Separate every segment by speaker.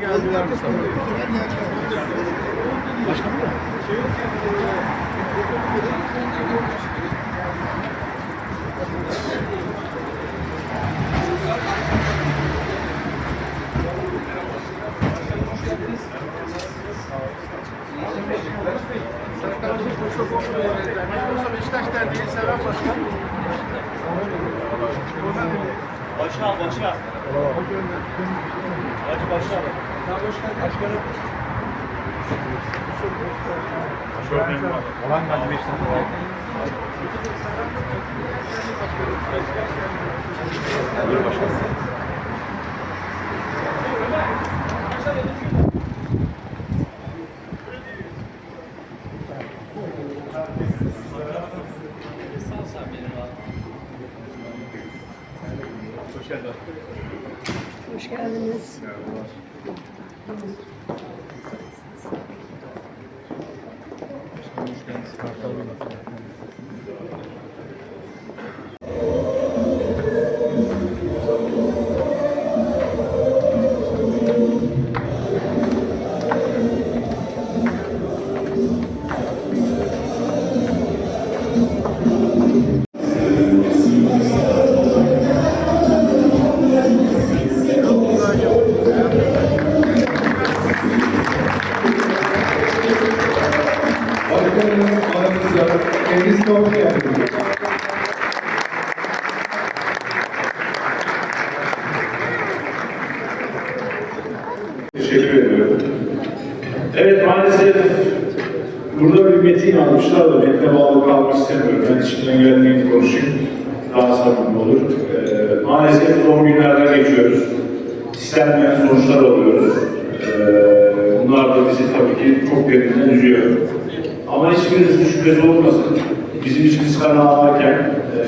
Speaker 1: Geldiler Mustafa Bey. Başkanım mı? Beşiktaş Derneği Sever Başkan.
Speaker 2: Başla, başla. Hadi başla.
Speaker 1: Başkanım.
Speaker 2: Olan geldi beş tane. Hoş geldin.
Speaker 3: Hoş geldiniz.
Speaker 4: Kendisi hoş geldiniz.
Speaker 5: Teşekkür ediyorum. Evet maalesef burada bir metin almışlar da metne bağlı kalmak istemiyorum. Ben içimden geldiğini konuşayım. Daha samimi olur. Ee, maalesef zor günlerden geçiyoruz. İstenmeyen sonuçlar alıyoruz. Ee, bunlar da bizi tabii ki çok derinden üzüyor. Ama hiçbirinizin şüphesi olmasın. Bizim içimiz kan ağlarken e,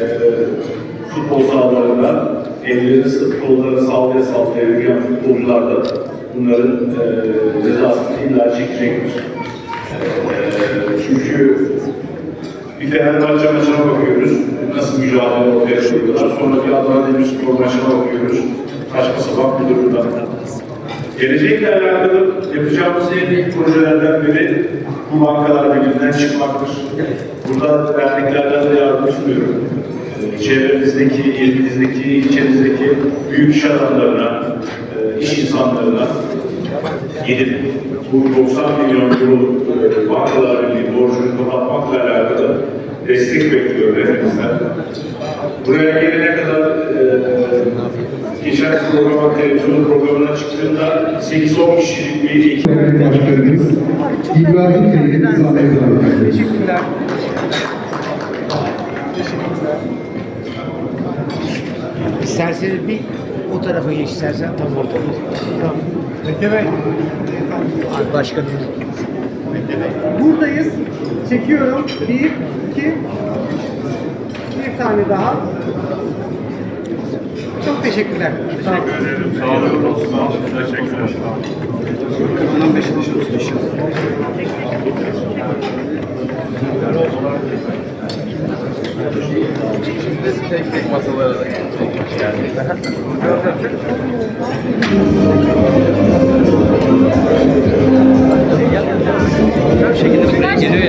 Speaker 5: futbol sahalarında ellerini sıkıp kollarını sallaya sallaya yürüyen futbolcular da bunların e, cezasını illa çekecektir. E, çünkü bir Fenerbahçe maçına bakıyoruz. Nasıl mücadele ortaya koyuyorlar. Sonra bir Adana Demirspor maçına bakıyoruz. Saçma sapan bir durumda. Gelecekle alakalı yapacağımız en büyük projelerden biri bu bankalar birliğinden çıkmaktır. Burada derneklerden de yardım istiyorum. Ee, Çevremizdeki, ilimizdeki, ilçemizdeki büyük iş adamlarına, e, iş insanlarına gidip bu 90 milyon euro e, bankalar birliği borcunu kapatmakla alakalı destek bekliyorum hepimizden. Buraya gelene kadar geçen programa, televizyon programına çıktığımda 8-10 kişilik bir ekip
Speaker 4: Başkanımız İbrahim Bey'i sahneye davet.
Speaker 1: Teşekkürler.
Speaker 6: İsterseniz bir o tarafa geç istersen tam orada.
Speaker 1: Tamam. Mete Bey.
Speaker 6: Abi başkanım.
Speaker 1: Mete Bey.
Speaker 7: Buradayız. Çekiyorum. Bir, iki, bir tane daha. Çok teşekkürler. Sağ olun.
Speaker 5: Sağ olun. Teşekkürler.
Speaker 1: Ondan Beşiktaş olsun inşallah. Şimdi tek tek masalara da
Speaker 6: Bir şekilde buraya geliyor